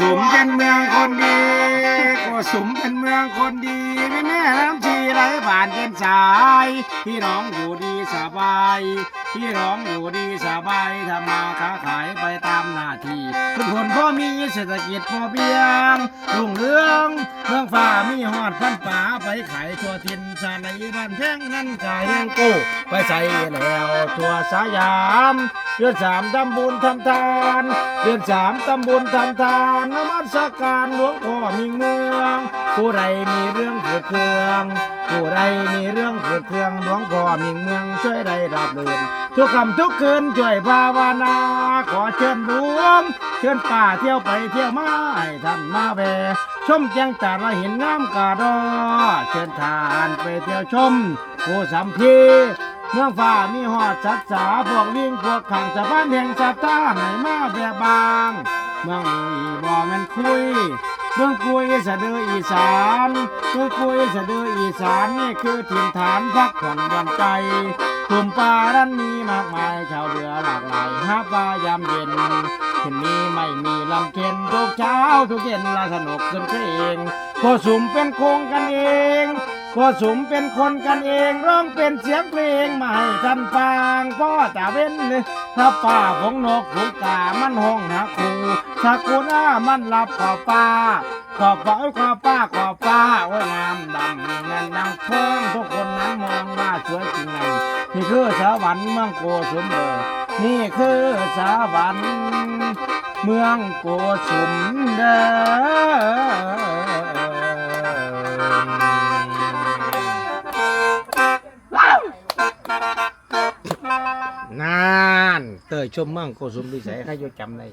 สมเป็นเมืองคนดีโกสุมเป็นเมืองคนดีไม่แม่น้ำชีไหลผ่านเป็นสาย พี่น้องอยู่ดีสบาย พี่น้องอยู่ดีสบายทำมาค้าขายไปตามหน้าที่ทุกคนพ่อมีเศรษฐกิจพอเพียงรุ่งเรืองเมืองฟ้ามีหอดพันป่าไปขายทั่วทินชาในบ้านแพงนั่นกายแห้งโก้ไปใส่แล้วตัวสยาม เดือนสามทำบุญทำทาน เดือนสามทำบุญทำทานนมัสการหลวงพ่อมีเมือง ผู้ใดมีเรื่องเกิดเครื่องผู้ใดมีเรื่องเกิดเครื่องหลวงพ่อมีเมืองช่วยได้รับเลื่นทุกคำทุกคืนช่วยภาวนา ขอเชิญรวมเชิญป่าเที่ยวไปเที่ยวมาให้ท่านมาแวชมแจงจากละหินน้ำกาดอ เชิญทานไปเที่ยวชมผู้สัมพี เมืองฟ้ามีหอดสัตว์สาพวกลิงพวกขังสะพานแห่งสัตตาให้มาแบบบาง เมืองนี้บ่แม่นคุยเมืองกุยสะดืออีสานเมืองกุยสะดืออีสานนี่คือถิ่นฐานพักผ่อนหย่อนใจกลุ่มป่าดันมีมากมายชาวเรือหลากหลายหาปลายามเย็นที่นี้ไม่มีลำเค็นทุกเช้าทุกเย็นละสนุกขึ้นเองพอสุมเป็นโคงกันเอง พอสุมเป็นคนกันเองร้องเป็นเสียงเพลงมาให้ท่านฟังพ่อตาเว้นเลยถ้าป่าของนกหูกามันห้องหาครูสากุณามันหลับขอบฟ้าขอบฟ้าขอบฟ้าขอบฟ้าโอ้ยงามดำเงินดังเพิ่งทุกคนนั้นมองว่าสวยจริงไงนี่คือสวรรค์เมืองโกสุมเบอร์นี่คือสวรรค์เมืองโกสุมเด้อ เตยชมมั่งโกสุมดีใสใครจะจำได้